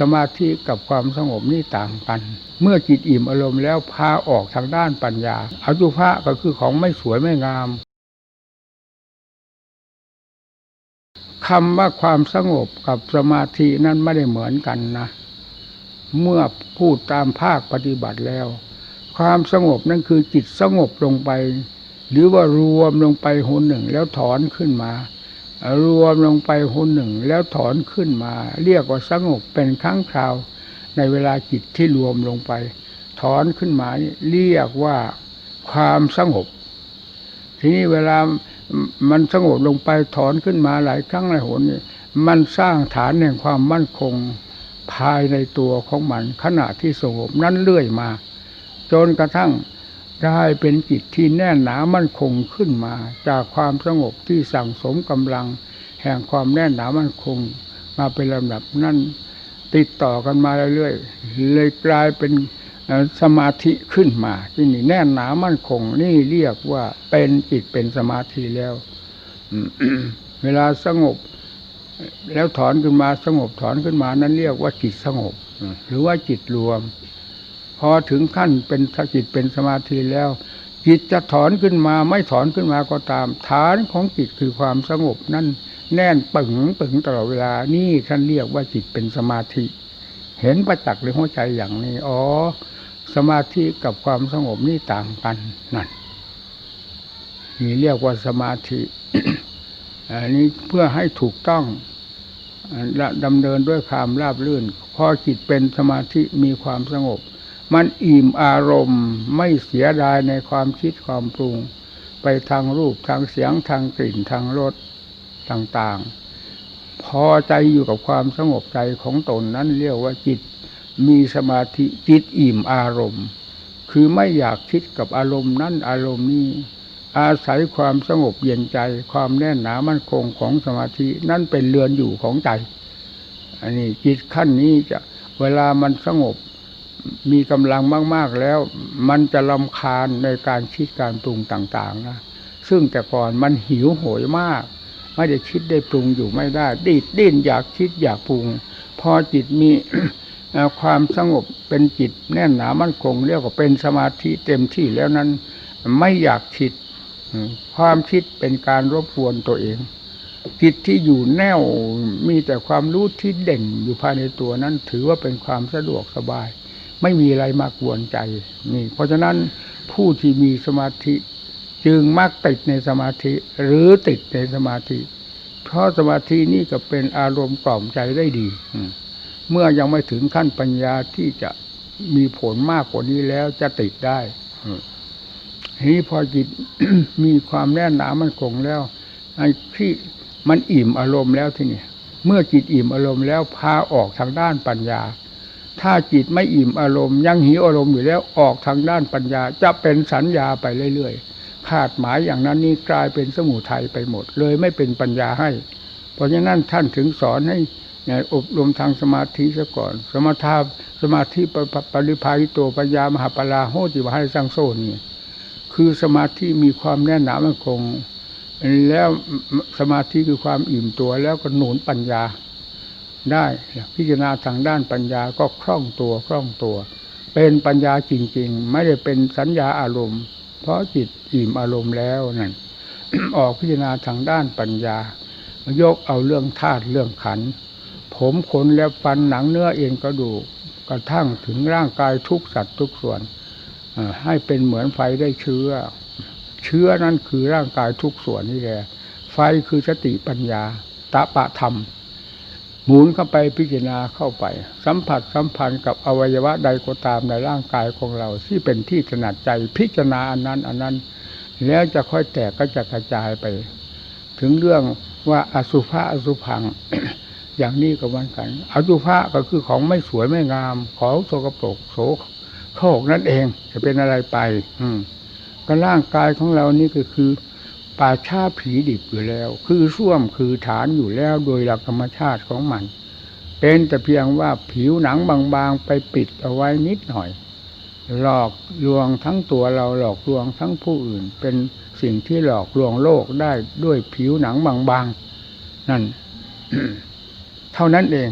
สมาธิกับความสงบนี่ต่างกัน เมื่อจิตอิ่มอารมณ์แล้วพาออกทางด้านปัญญาอสุภะก็คือของไม่สวยไม่งามคำว่าความสงบกับสมาธินั้นไม่ได้เหมือนกันนะ เมื่อพูดตามภาคปฏิบัติแล้ว ความสงบนั่นคือจิตสงบลงไป หรือว่ารวมลงไปหนหนึ่งแล้วถอนขึ้นมา รวมลงไปหนหนึ่งแล้วถอนขึ้นมา เรียกว่าสงบเป็นครั้งคราว ในเวลาจิตที่รวมลงไป ถอนขึ้นมานี่เรียกว่าความสงบ ทีนี้เวลามันสงบลงไปถอนขึ้นมาหลายครั้งหลายหนนี่มันสร้างฐานแห่งความมั่นคงภายในตัวของมันขณะที่สงบนั้นเรื่อยมา จนกระทั่ง ได้เป็นจิตที่แน่นหนามั่นคงขึ้นมา จากความสงบที่สั่งสมกำลัง แห่งความแน่นหนามั่นคง มาเป็นลำดับนั่นติดต่อกันมาเรื่อยๆเลยกลายเป็นสมาธิขึ้นมาที่นี่แน่นหนามั่นคง นี่เรียกว่าเป็นจิตเป็นสมาธิแล้วเวลาสงบ แล้วถอนขึ้นมาสงบถอนขึ้นมา นั้นเรียกว่าจิตสงบ หรือว่าจิตรวม พอถึงขั้นเป็นจิตเป็นสมาธิแล้ว จิตจะถอนขึ้นมาไม่ถอนขึ้นมาก็ตาม ฐานของจิตคือความสงบนั่นแน่นปึงปึงตลอดเวลานี่ท่านเรียกว่าจิตเป็นสมาธิ เห็นประจักษ์ในหัวใจอย่างนี้อ๋อสมาธิกับความสงบนี่ต่างกันนั่นนี่เรียกว่าสมาธิอันนี้เพื่อให้ถูกต้องดำเนินด้วยความราบรื่น พอจิตเป็นสมาธิมีความสงบ มันอิ่มอารมณ์ไม่เสียดายในความคิดความปรุง ไปทางรูปทางเสียงทางกลิ่นทางรสต่างๆ พอใจอยู่กับความสงบใจของตนนั้นเรียกว่าจิต มีสมาธิจิตอิ่มอารมณ์ คือไม่อยากคิดกับอารมณ์นั้นอารมณ์นี้อาศัยความสงบเย็นใจ ความแน่นหนามั่นคงของสมาธินั่นเป็นเรือนอยู่ของใจ อันนี้จิตขั้นนี้จะเวลามันสงบ มีกำลังมาก ๆแล้ว มันจะลำคาญในการคิดการปรุงต่างๆนะซึ่งแต่ก่อนมันหิวโหยมาก ไม่ได้คิดได้ปรุงอยู่ไม่ได้ดิดดิ้นอยากคิดอยากปรุง พอจิตมีความสงบเป็นจิตแน่นหนามั่นคงเรียกว่าเป็นสมาธิเต็มที่แล้วนั้น ไม่อยากคิด ความคิดเป็นการรบกวนตัวเองจิตที่อยู่แน่วมีแต่ความรู้ที่เด่นอยู่ภายในตัวนั้น ถือว่าเป็นความสะดวกสบาย ไม่มีอะไรมากวนใจนี่ เพราะฉะนั้นผู้ที่มีสมาธิจึงมักติดในสมาธิหรือติดในสมาธิ เพราะสมาธินี่ก็เป็นอารมณ์กล่อมใจได้ดีเมื่อยังไม่ถึงขั้นปัญญาที่จะมีผลมากกว่านี้แล้วจะติดได้ทีนี้พอจิตมีความแน่นหนามันคงแล้วไอ้ที่มันอิ่มอารมณ์แล้วที่นี่เมื่อจิตอิ่มอารมณ์แล้วพาออกทางด้านปัญญา ถ้าจิตไม่อิ่มอารมณ์ ยังหิวอารมณ์อยู่แล้วออกทางด้านปัญญา จะเป็นสัญญาไปเรื่อยๆคาดหมายอย่างนั้นนี่กลายเป็นสมุทัยไปหมด เลยไม่เป็นปัญญาให้ เพราะฉะนั้นท่านถึงสอนให้อบรมทางสมาธิซะก่อน สมาธาสมาธิปริภายิโตปัญญามหาปลาโหติวะให้สร้างโซนี่คือสมาธิมีความแน่นหนามั่นคง แล้วสมาธิคือความอิ่มตัวแล้วก็หนุนปัญญา ได้พิจารณาทางด้านปัญญาก็คล่องตัวคล่องตัว เป็นปัญญาจริง ๆ ไม่ได้เป็นสัญญาอารมณ์ เพราะจิตอิ่มอารมณ์แล้วนั่นออกพิจารณาทางด้านปัญญายกเอาเรื่องธาตุเรื่องขัน ผมขนและฟันหนังเนื้อเอ็นกระดูกกระทั่งถึงร่างกายทุกสัตว์ทุกส่วนให้เป็นเหมือนไฟได้เชื้อ เชื้อนั้นคือร่างกายทุกส่วนนี่แหละไฟคือสติปัญญาตะปะธรรม หมุนเข้าไปพิจารณาเข้าไป สัมผัสสัมพันธ์กับอวัยวะใดก็ตามในร่างกายของเรา ที่เป็นที่ถนัดใจพิจารณาอันนั้นอันนั้น แล้วจะค่อยแตกก็จะกระจายไป ถึงเรื่องว่าอสุภะอสุพัง อย่างนี้ก็เหมือนกันอสุภะก็คือของไม่สวยไม่งาม ของโสกปรกโสโคกนั่นเอง จะเป็นอะไรไป อืมก็ร่างกายของเรานี่ก็คือ ป่าชาผีดิบอยู่แล้ว คือส้วมคือฐานอยู่แล้วโดยหลักธรรมชาติของมัน เป็นแต่เพียงว่าผิวหนังบางๆไปปิดเอาไว้นิดหน่อย หลอกลวงทั้งตัวเราหลอกลวงทั้งผู้อื่น เป็นสิ่งที่หลอกลวงโลกได้ด้วยผิวหนังบางๆนั่น เท่านั้นเอง